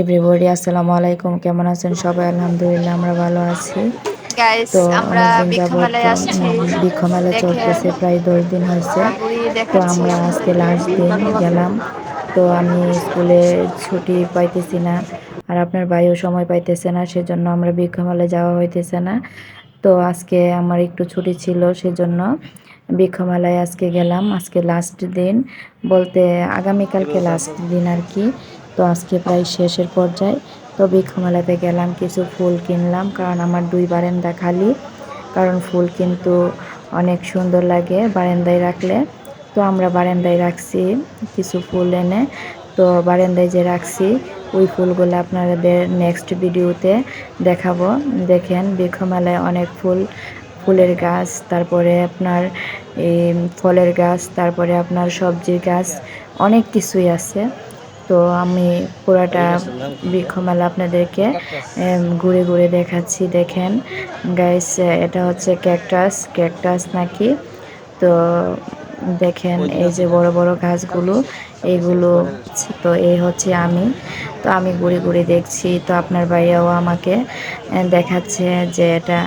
Everybody আসসালামু আলাইকুম কেমন আছেন সবাই? আলহামদুলিল্লাহ আমরা ভালো আছি। তো আমরা বৃক্ষ যাবৎ মেলায় আসছি। বৃক্ষ মেলা দেখেন চলতেছে প্রায় দশ দিন হয়েছে। তো আমরা আজকে লাস্ট দিন গেলাম। তো আমি স্কুলে ছুটি পাইতেছি না আর আপনার ভাইও সময় পাইতেছে না সেজন্য আমরা বৃক্ষ মেলায় যাওয়া হইতেছে না। তো আজকে আমার একটু ছুটি ছিল সেজন্য বৃক্ষমেলায় আজকে গেলাম। আজকে লাস্ট দিন বলতে আগামীকালকে লাস্ট দিন আর কি। তো আজকে প্রায় শেষের পর্যায়ে। তো বৃক্ষমেলাতে গেলাম, কিছু ফুল কিনলাম, কারণ আমার দুই বারেন্দা খালি। কারণ ফুল কিন্তু অনেক সুন্দর লাগে বারেন্দায় রাখলে। তো আমরা বারেন্দায় রাখছি কিছু ফুল এনে। তো বারেন্দায় যে রাখছি, ওই ফুলগুলো আপনাদের নেক্সট ভিডিওতে দেখাবো। দেখেন বৃক্ষমেলায় অনেক ফুল, ফুলের গাছ, তারপরে আপনার এই ফলের গাছ, তারপরে আপনার সবজির গাছ, অনেক কিছুই আছে। তো আমি পুরাটা বৃক্ষমেলা আপনাদেরকে ঘুরে ঘুরে দেখাচ্ছি দেখেন। গাইস এটা হচ্ছে ক্যাকটাস ক্যাকটাস নাকি? তো দেখেন এই যে বড় বড় গাছগুলো এইগুলো তো এই হচ্ছে আমি। তো আমি ঘুরে ঘুরে দেখছি তো আপনার ভাইয়াও আমাকে দেখাচ্ছে যে এটা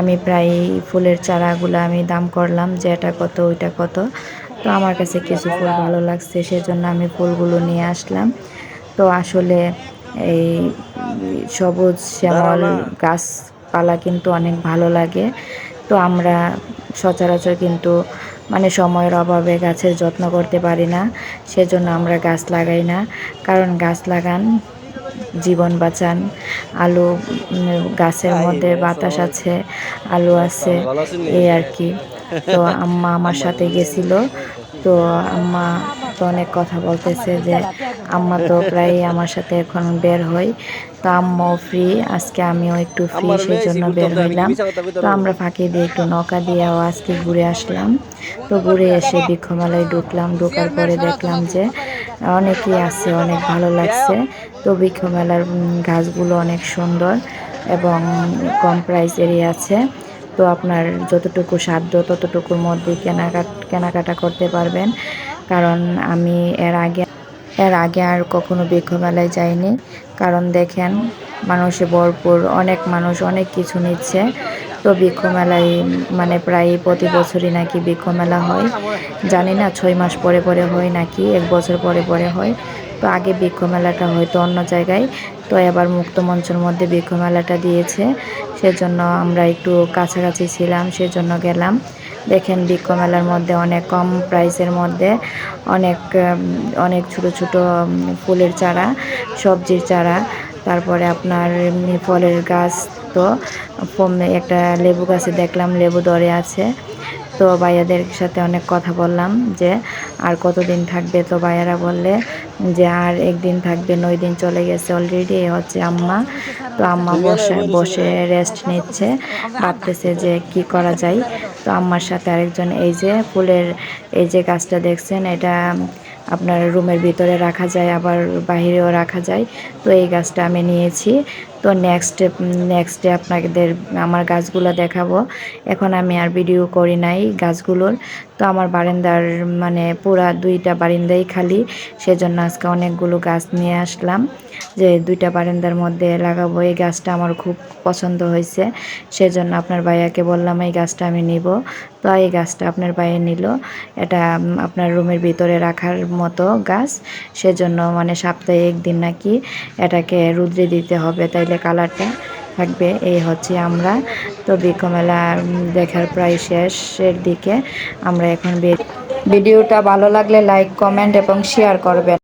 আমি প্রায় ফুলের চারাগুলো আমি দাম করলাম যে এটা কত ওইটা কত। তো আমার কাছে কিছু ফুল ভালো লাগছে সেজন্য আমি ফুলগুলো নিয়ে আসলাম। তো আসলে এই সবুজ শ্যামল গাছপালা কিন্তু অনেক ভালো লাগে। তো আমরা সচরাচর কিন্তু মানে সময়ের অভাবে গাছের যত্ন করতে পারি না সেজন্য আমরা গাছ লাগাই না। কারণ গাছ লাগান জীবন বাঁচান। আলু গাছের মধ্যে বাতাস আছে আলু আছে এই আর কি। তো আম্মা আমার সাথে গেছিল। তো আম্মা তো অনেক কথা বলতেছে যে আম্মা তো প্রায় আমার সাথে এখন বের হয়। তো আম্মাও ফ্রি আজকে আমিও একটু ফ্রি সেই জন্য বের হইলাম। তো আমরা ফাঁকি দিয়ে একটু নৌকা দিয়েও আজকে ঘুরে আসলাম। তো ঘুরে এসে বৃক্ষমেলায় ঢুকলাম ঢোকার পরে দেখলাম যে অনেকই আছে অনেক ভালো লাগছে। তো বৃক্ষমেলার গাছগুলো অনেক সুন্দর এবং কম প্রাইসেরই আছে। তো আপনার যতটুকু সাধ্য ততটুকুর মধ্যে কেনাকাটা কেনাকাটা করতে পারবেন। কারণ আমি এর আগে এর আগে আর কখনো বৃক্ষমেলায় যাইনি। কারণ দেখেন, মানুষে ভরপুর, অনেক মানুষ অনেক কিছু নিচ্ছে। তো বৃক্ষমেলায় মানে প্রায় প্রতি বছরই নাকি বৃক্ষমেলা হয়। জানি না, ছয় মাস পরে পরে হয় নাকি, এক বছর পরে পরে হয়। তো আগে বৃক্ষমেলাটা হয়তো অন্য জায়গায়। তো এবার মুক্ত মঞ্চের মধ্যে বৃক্ষমেলাটা দিয়েছে। সেজন্য আমরা একটু কাছাকাছি ছিলাম, সেজন্য গেলাম। দেখেন বৃক্ষ মেলার মধ্যে অনেক কম প্রাইসের মধ্যে অনেক অনেক ছোট ছোট ফুলের চারা, সবজির চারা। তারপরে আপনার ফলের গাছ তো একটা লেবু গাছে দেখলাম লেবু দরে আছে। তো ভাইয়াদের সাথে অনেক কথা বললাম যে আর কতদিন থাকবে? তো ভাইয়ারা বললে যে আর একদিন থাকবে, নয় দিন চলে গেছে অলরেডি হচ্ছে আম্মা। তো আম্মা বসে বসে রেস্ট নিচ্ছে, ভাবতেছে যে কি করা যায়। তো আম্মার সাথে আরেকজন, এই যে ফুলের, এই যে গাছটা দেখছেন, এটা আপনার রুমের ভিতরে রাখা যায়, আবার বাহিরেও রাখা যায়। তো এই গাছটা আমি নিয়েছি। তো নেক্সট নেক্সটে আপনাদের, আমার গাছগুলো দেখাবো। এখন আমি আর ভিডিও করি নাই গাছগুলোর। তো আমার বারান্দার মানে পুরা দুইটা বারিন্দাই খালি। সেজন্য আজকে অনেকগুলো গাছ নিয়ে আসলাম। যে দুইটা বারান্দার মধ্যে লাগাবো। এই গাছটা আমার খুব পছন্দ হয়েছে। সেজন্য আপনার ভাইয়াকে বললাম, এই গাছটা আমি নিব। তো এই গাছটা আপনার ভাইয়ে নিল। এটা আপনার রুমের ভিতরে রাখার মতো গাছ। সেজন্য মানে সপ্তাহে একদিন নাকি এটাকে রুদ্রে দিতে হবে। তাইলে কালারটা থাকবে, এই হচ্ছে আমরা। তো বিকমেলা দেখার প্রায় শেষের দিকে আমরা এখন ভিডিওটা ভালো লাগলে লাইক কমেন্ট এবং শেয়ার করবেন।